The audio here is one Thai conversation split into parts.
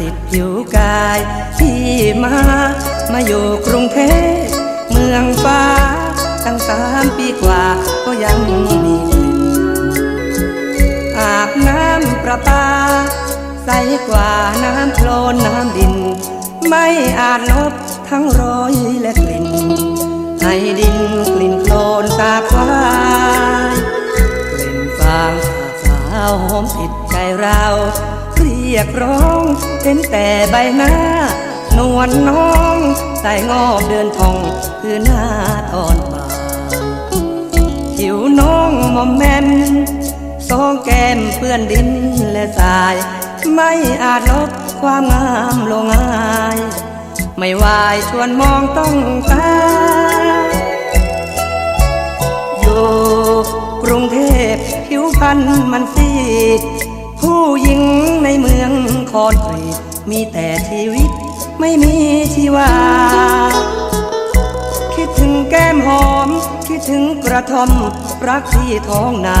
ติดผิวกายที่มา มาอยู่กรุงเทพเมืองฟ้า ตั้งสามปีกว่าก็ยังมีกลิ่นอาบน้ำประปา ใสกว่าน้ำโคลนน้ำดิน ไม่อาจลบทั้งรอยและกลิ่นให้ดินกลิ่นโคลนสาควา หอมติดใจเราเรียกร้องเห็นแต่ใบหน้านวลน้องใส่งอกเดินทองคือหน้าตอนบ่ายผิวน้องมอมแมมสองแก้มเปื้อนดินและทราย ไม่อาจลบความงามลงง่าย ไม่วายชวนมองต้องตาอยู่กรุงเทพ พรรณมันซีดผู้หญิงในเมืองคอนกรีตมีแต่ชีวิตไม่มีชีวา คิดถึงแก้มหอม คิดถึงกระท่อม รักที่ท้องนา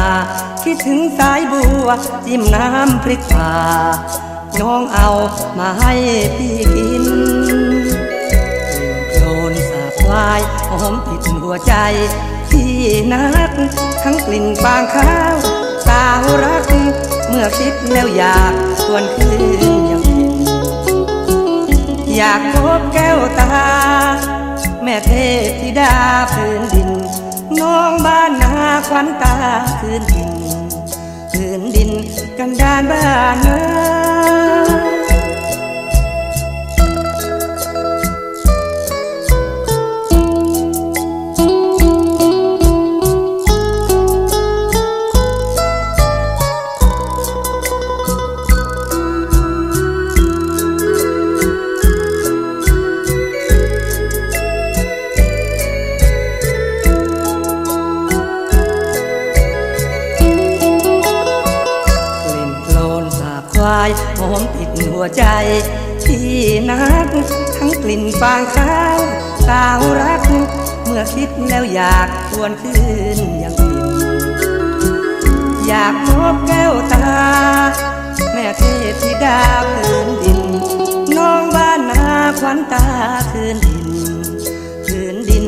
คิดถึงสายบัว จิ้มน้ำพริกผ่า น้องเอามาให้พี่กินโคลนสาบควายหอมติดหัวใจ ที่นัก ทั้งกลิ่นฟางข้าว สาวรัก เมื่อคิดแล้วอยากชวนคืนยังเห็นอยากพบแก้วตา แม่เทพธิดาพื้นดิน น้องบ้านนาควันตาพื้นดินพื้นดินกันดานบ้านเนาายหอมติดหัวใจ ที่นัก ทั้งกลิ่นฟางข้าวสาวรัก เมื่อคิดแล้วอยากชวนคืนยังกินอยากพบแก้วตา แม่เทพธิดาพื้นดิน น้องบ้านนาควันตาคืนดิน คืนดิน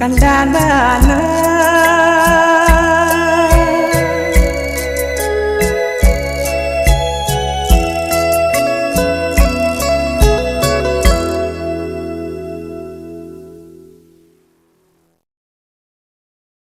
กันดานบ้านนา